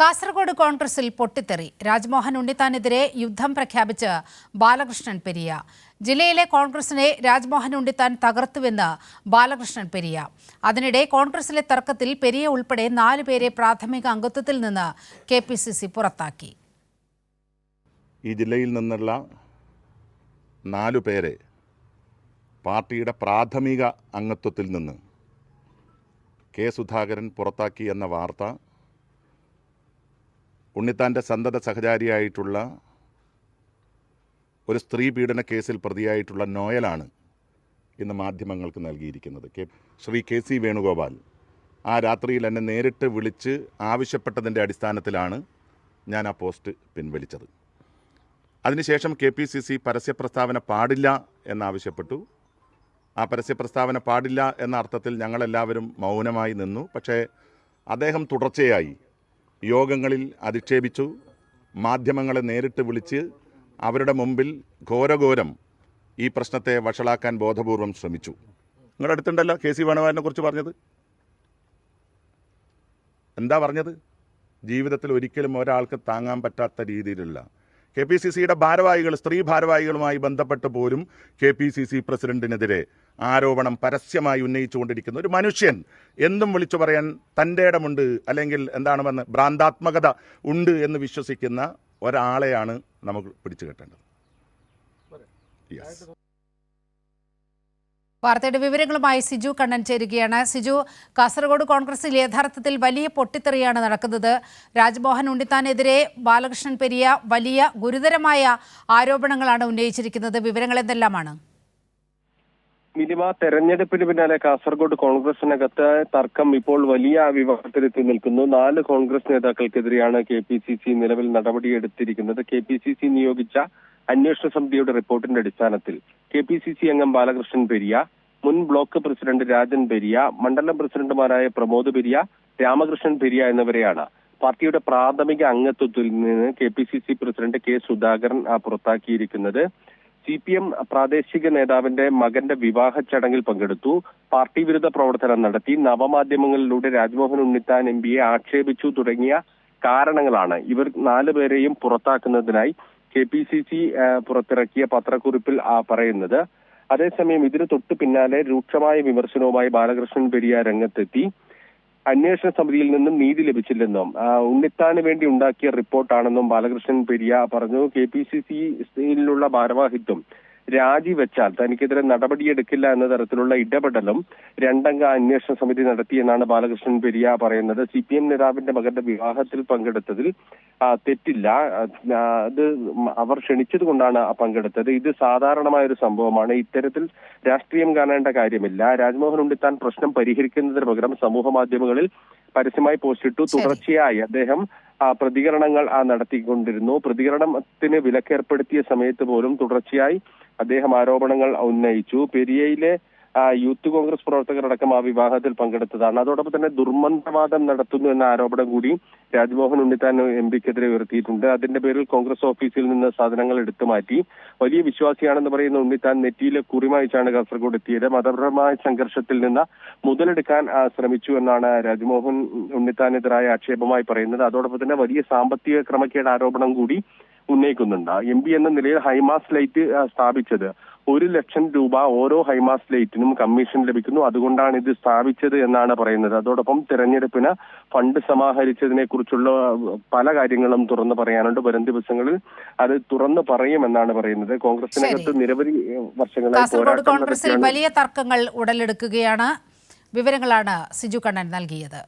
കാസർഗോഡ് കോൺഗ്രസിൽ പൊട്ടിത്തെറി. രാജ്മോഹൻ ഉണ്ണിത്താനെതിരെ യുദ്ധം പ്രഖ്യാപിച്ച് ബാലകൃഷ്ണൻ പെരിയ. ജില്ലയിലെ കോൺഗ്രസിനെ രാജ്മോഹൻ ഉണ്ണിത്താൻ തകർത്തുവെന്ന് ബാലകൃഷ്ണൻ പെരിയ. അതിനിടെ കോൺഗ്രസിലെ തർക്കത്തിൽ പെരിയ ഉൾപ്പെടെ നാലുപേരെ പ്രാഥമിക അംഗത്വത്തിൽ നിന്ന് കെ പി സി സി പുറത്താക്കി. ഈ ജില്ലയിൽ നിന്നുള്ള നാലു പേരെ പാർട്ടിയുടെ പ്രാഥമിക അംഗത്വത്തിൽ നിന്ന് കെ സുധാകരൻ പുറത്താക്കി എന്ന വാർത്ത ഉണ്ണിത്താന്റെ സന്തത സഹചാരിയായിട്ടുള്ള ഒരു സ്ത്രീ പീഡന കേസിൽ പ്രതിയായിട്ടുള്ള നോയലാണ് ഇന്ന് മാധ്യമങ്ങൾക്ക് നൽകിയിരിക്കുന്നത്. K Shri K C Venugopal ആ രാത്രിയിൽ എന്നെ നേരിട്ട് വിളിച്ച് ആവശ്യപ്പെട്ടതിന്റെ അടിസ്ഥാനത്തിലാണ് ഞാൻ ആ പോസ്റ്റ് പിൻവലിച്ചത്. അതിനുശേഷം കെ പി സി സി പരസ്യ പ്രസ്താവന പാടില്ല എന്നാവശ്യപ്പെട്ടു. ആ പരസ്യ പ്രസ്താവന പാടില്ല എന്ന അർത്ഥത്തിൽ ഞങ്ങളെല്ലാവരും മൗനമായി നിന്നു. പക്ഷേ അദ്ദേഹം തുടർച്ചയായി യോഗങ്ങളിൽ അധിക്ഷേപിച്ചു. മാധ്യമങ്ങളെ നേരിട്ട് വിളിച്ച് അവരുടെ മുമ്പിൽ ഘോരഘോരം ഈ പ്രശ്നത്തെ വഷളാക്കാൻ ബോധപൂർവം ശ്രമിച്ചു. നിങ്ങളുടെ അടുത്തുണ്ടല്ലോ കെ സി വേണുഗോപാലിനെ കുറിച്ച് പറഞ്ഞത്? എന്താ പറഞ്ഞത്? ജീവിതത്തിൽ ഒരിക്കലും ഒരാൾക്ക് താങ്ങാൻ പറ്റാത്ത രീതിയിലുള്ള കെ പി സി സിയുടെ ഭാരവാഹികൾ സ്ത്രീ ഭാരവാഹികളുമായി ബന്ധപ്പെട്ട് പോലും കെ പി സി സി പ്രസിഡന്റിനെതിരെ ആരോപണം പരസ്യമായി ഉന്നയിച്ചുകൊണ്ടിരിക്കുന്ന ഒരു മനുഷ്യൻ എന്തും വിളിച്ചു പറയാൻ തന്റെ ഇടമുണ്ട് അല്ലെങ്കിൽ എന്താണെന്ന് ഭ്രാന്താത്മകത ഉണ്ട് എന്ന് വിശ്വസിക്കുന്ന ഒരാളെയാണ് നമുക്ക് പിടിച്ചു കെട്ടേണ്ടത്. യെസ് വാർത്തയുടെ വിവരങ്ങളുമായി സിജു കണ്ണൻ ചേരുകയാണ്. സിജു കാസർഗോഡ് കോൺഗ്രസിൽ യഥാർത്ഥത്തിൽ വലിയ പൊട്ടിത്തെറിയാണ് നടക്കുന്നത്. രാജ്മോഹൻ ഉണ്ണിത്താനെതിരെ ബാലകൃഷ്ണൻ പെരിയ വലിയ ഗുരുതരമായ ആരോപണങ്ങളാണ് ഉന്നയിച്ചിരിക്കുന്നത്. വിവരങ്ങൾ എന്തെല്ലാമാണ്? മിനിമ തെരഞ്ഞെടുപ്പിന് പിന്നാലെ കാസർഗോഡ് കോൺഗ്രസിനകത്ത് തർക്കം ഇപ്പോൾ വലിയ വിവാദത്തിലെത്തി നിൽക്കുന്നു. നാല് കോൺഗ്രസ് നേതാക്കൾക്കെതിരെയാണ് കെ പി സി സി നിലവിൽ നടപടിയെടുത്തിരിക്കുന്നത്. കെ പി സി സി നിയോഗിച്ച അന്വേഷണ സമിതിയുടെ റിപ്പോർട്ടിന്റെ അടിസ്ഥാനത്തിൽ കെ പി സി സി അംഗം ബാലകൃഷ്ണൻ പെരിയ മുൻ ബ്ലോക്ക് പ്രസിഡന്റ് രാജൻ ബെരിയ മണ്ഡലം പ്രസിഡന്റുമാരായ പ്രമോദ് ബെരിയ രാമകൃഷ്ണൻ ബെരിയ എന്നിവരെയാണ്. പാർട്ടിയുടെ പ്രാഥമിക അംഗത്വത്തിൽ നിന്ന് K P C C president K Sudhakaran പുറത്താക്കിയിരിക്കുന്നത്. C P M പ്രാദേശിക നേതാവിന്റെ മകന്റെ വിവാഹ ചടങ്ങിൽ പങ്കെടുത്തു. പാർട്ടി വിരുദ്ധ പ്രവർത്തനം നടത്തി. നവമാധ്യമങ്ങളിലൂടെ രാജ്മോഹൻ ഉണ്ണിത്താൻ എം പിയെ ആക്ഷേപിച്ചു തുടങ്ങിയ കാരണങ്ങളാണ് ഇവർ നാലു പേരെയും പുറത്താക്കുന്നതിനായി കെ പി സി സി പുറത്തിറക്കിയ പത്രക്കുറിപ്പിൽ പറയുന്നത്. അതേസമയം ഇതിന് തൊട്ടു പിന്നാലെ രൂക്ഷമായ വിമർശനവുമായി ബാലകൃഷ്ണൻ പെരിയ രംഗത്തെത്തി. അന്വേഷണ സമിതിയിൽ നിന്നും നീതി ലഭിച്ചില്ലെന്നും ഉണ്ണിത്താന് വേണ്ടി ഉണ്ടാക്കിയ റിപ്പോർട്ടാണെന്നും ബാലകൃഷ്ണൻ പെരിയ പറഞ്ഞു. കെ പി സി സിയിലുള്ള ഭാരവാഹിത്വം രാജിവെച്ചാൽ തനിക്കെതിരെ നടപടിയെടുക്കില്ല എന്ന തരത്തിലുള്ള ഇടപെടലും രണ്ടംഗ അന്വേഷണ സമിതി നടത്തിയെന്നാണ് ബാലകൃഷ്ണൻ പെരിയ പറയുന്നത്. സി പി എം നേതാവിന്റെ മകന്റെ വിവാഹത്തിൽ പങ്കെടുത്തതിൽ തെറ്റില്ല. അത് അവർ ക്ഷണിച്ചത് കൊണ്ടാണ് പങ്കെടുത്തത്. ഇത് സാധാരണമായ ഒരു സംഭവമാണ്. ഇത്തരത്തിൽ രാഷ്ട്രീയം കാണേണ്ട കാര്യമില്ല. രാജ്മോഹൻ ഉണ്ണിത്താൻ പ്രശ്നം പരിഹരിക്കുന്നതിന് പകരം സമൂഹ മാധ്യമങ്ങളിൽ പരസ്യമായി പോസ്റ്റിട്ടു തുടർച്ചയായി അദ്ദേഹം പ്രതികരണങ്ങൾ നടത്തിക്കൊണ്ടിരുന്നു. പ്രതികരണത്തിന് വിലക്കേർപ്പെടുത്തിയ സമയത്ത് പോലും തുടർച്ചയായി അദ്ദേഹം ആരോപണങ്ങൾ ഉന്നയിച്ചു. പെരിയയിലെ യൂത്ത് കോൺഗ്രസ് പ്രവർത്തകരടക്കം ആ വിവാഹത്തിൽ പങ്കെടുത്തതാണ്. അതോടൊപ്പം തന്നെ ദുർമന്ത്രവാദം നടത്തുന്നു എന്ന ആരോപണം കൂടി രാജ്മോഹൻ ഉണ്ണിത്താൻ എം പിക്കെതിരെ ഉയർത്തിയിട്ടുണ്ട്. അതിന്റെ പേരിൽ കോൺഗ്രസ് ഓഫീസിൽ നിന്ന് സാധനങ്ങൾ എടുത്തു മാറ്റി. വലിയ വിശ്വാസിയാണെന്ന് പറയുന്ന ഉണ്ണിത്താൻ നെറ്റിയിലെ കുറിമായിച്ചാണ് കാസർഗോഡ് എത്തിയത്. മതപരമായ സംഘർഷത്തിൽ നിന്ന് മുതലെടുക്കാൻ ശ്രമിച്ചു എന്നാണ് രാജ്മോഹൻ ഉണ്ണിത്താനെതിരായ ആക്ഷേപമായി പറയുന്നത്. അതോടൊപ്പം തന്നെ വലിയ സാമ്പത്തിക ക്രമക്കേട് ആരോപണം കൂടി ഉന്നയിക്കുന്നുണ്ട്. എം പി എന്ന നിലയിൽ ഹൈമാസ് ലൈറ്റ് സ്ഥാപിച്ചത് ഒരു ലക്ഷം രൂപ ഓരോ ഹൈമാസ് ലൈറ്റിനും കമ്മീഷൻ ലഭിക്കുന്നു. അതുകൊണ്ടാണ് ഇത് സ്ഥാപിച്ചത് എന്നാണ് പറയുന്നത്. അതോടൊപ്പം തെരഞ്ഞെടുപ്പിന് ഫണ്ട് സമാഹരിച്ചതിനെ കുറിച്ചുള്ള പല കാര്യങ്ങളും തുറന്നു പറയാനുണ്ട്. വരും ദിവസങ്ങളിൽ അത് തുറന്നു പറയുമെന്നാണ് പറയുന്നത്. കോൺഗ്രസിനകത്ത് നിരവധി വർഷങ്ങളായി കോൺഗ്രസിൽ വലിയ തർക്കങ്ങൾ ഉടലെടുക്കുകയാണ്. വിവരങ്ങളാണ് സിജു കണ്ണൻ നൽകിയത്.